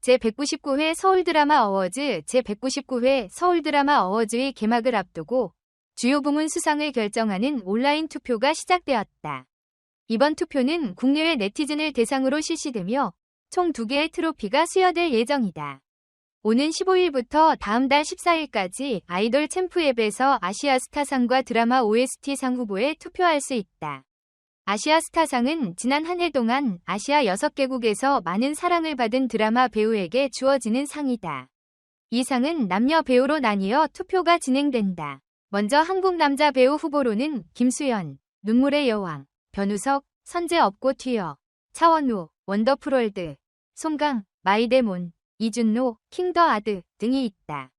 제199회 서울드라마 어워즈 제199회 서울드라마 어워즈의 개막을 앞두고 주요 부문 수상을 결정하는 온라인 투표가 시작되었다. 이번 투표는 국내외 네티즌을 대상으로 실시되며 총 2개의 트로피가 수여될 예정이다. 오는 15일부터 다음 달 14일까지 아이돌 챔프 앱에서 아시아스타상과 드라마 OST상 후보에 투표할 수 있다. 아시아 스타상은 지난 한 해 동안 아시아 6개국에서 많은 사랑을 받은 드라마 배우에게 주어지는 상이다. 이 상은 남녀 배우로 나뉘어 투표가 진행된다. 먼저 한국 남자 배우 후보로는 김수현, 눈물의 여왕, 변우석, 선재 업고 튀어, 차원우, 원더풀월드, 송강, 마이데몬, 이준노, 킹더 아드 등이 있다.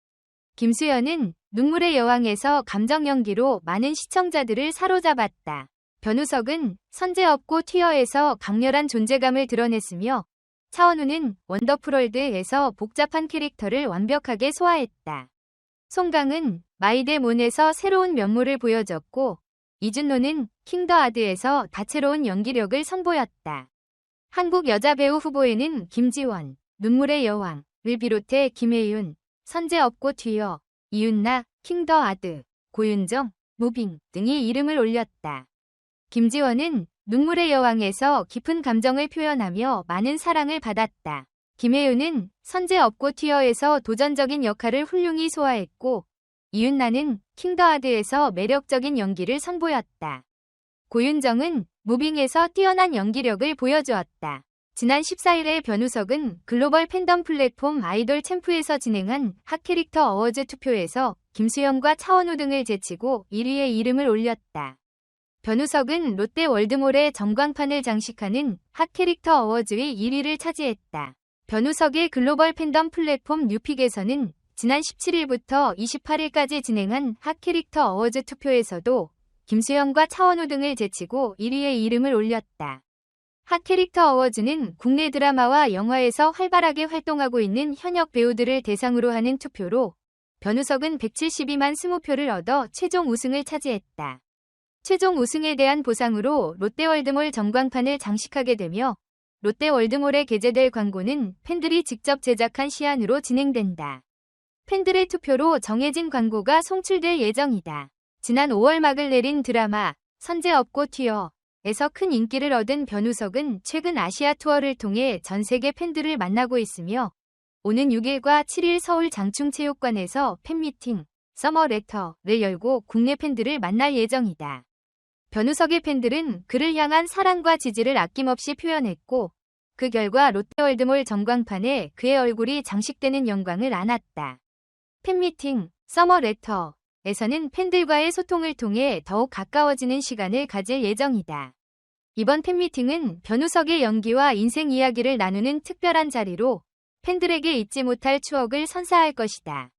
김수현은 눈물의 여왕에서 감정 연기로 많은 시청자들을 사로잡았다. 변우석은 선제 없고 튀어에서 강렬한 존재감을 드러냈으며 차원우는 원더풀월드에서 복잡한 캐릭터를 완벽하게 소화했다. 송강은 마이데몬에서 새로운 면모를 보여줬고 이준노는 킹더 아드에서 다채로운 연기력을 선보였다. 한국 여자 배우 후보에는 김지원, 눈물의 여왕을 비롯해 김혜윤, 선재 없고 튀어, 이윤나, 킹더 아드, 고윤정, 무빙 등이 이름을 올렸다. 김지원은 눈물의 여왕에서 깊은 감정을 표현하며 많은 사랑을 받았다. 김혜윤은 선재 업고 튀어에서 도전적인 역할을 훌륭히 소화했고 이윤나는 킹더하드에서 매력적인 연기를 선보였다. 고윤정은 무빙에서 뛰어난 연기력을 보여주었다. 지난 14일에 변우석은 글로벌 팬덤 플랫폼 아이돌 챔프에서 진행한 핫캐릭터 어워즈 투표에서 김수영과 차원우 등을 제치고 1위에 이름을 올렸다. 변우석은 롯데 월드몰의 전광판을 장식하는 핫캐릭터 어워즈의 1위를 차지했다. 변우석의 글로벌 팬덤 플랫폼 뉴픽에서는 지난 17일부터 28일까지 진행한 핫캐릭터 어워즈 투표에서도 김수영과 차원우 등을 제치고 1위에 이름을 올렸다. 핫캐릭터 어워즈는 국내 드라마와 영화에서 활발하게 활동하고 있는 현역 배우들을 대상으로 하는 투표로 변우석은 172만 20표를 얻어 최종 우승을 차지했다. 최종 우승에 대한 보상으로 롯데월드몰 전광판을 장식하게 되며 롯데월드몰에 게재될 광고는 팬들이 직접 제작한 시안으로 진행된다. 팬들의 투표로 정해진 광고가 송출될 예정이다. 지난 5월 막을 내린 드라마 선제 업고 튀어에서 큰 인기를 얻은 변우석은 최근 아시아 투어를 통해 전 세계 팬들을 만나고 있으며 오는 6일과 7일 서울 장충체육관에서 팬미팅 서머 레터를 열고 국내 팬들을 만날 예정이다. 변우석의 팬들은 그를 향한 사랑과 지지를 아낌없이 표현했고 그 결과 롯데월드몰 전광판에 그의 얼굴이 장식되는 영광을 안았다. 팬미팅 서머 레터에서는 팬들과의 소통을 통해 더욱 가까워지는 시간을 가질 예정이다. 이번 팬미팅은 변우석의 연기와 인생 이야기를 나누는 특별한 자리로 팬들에게 잊지 못할 추억을 선사할 것이다.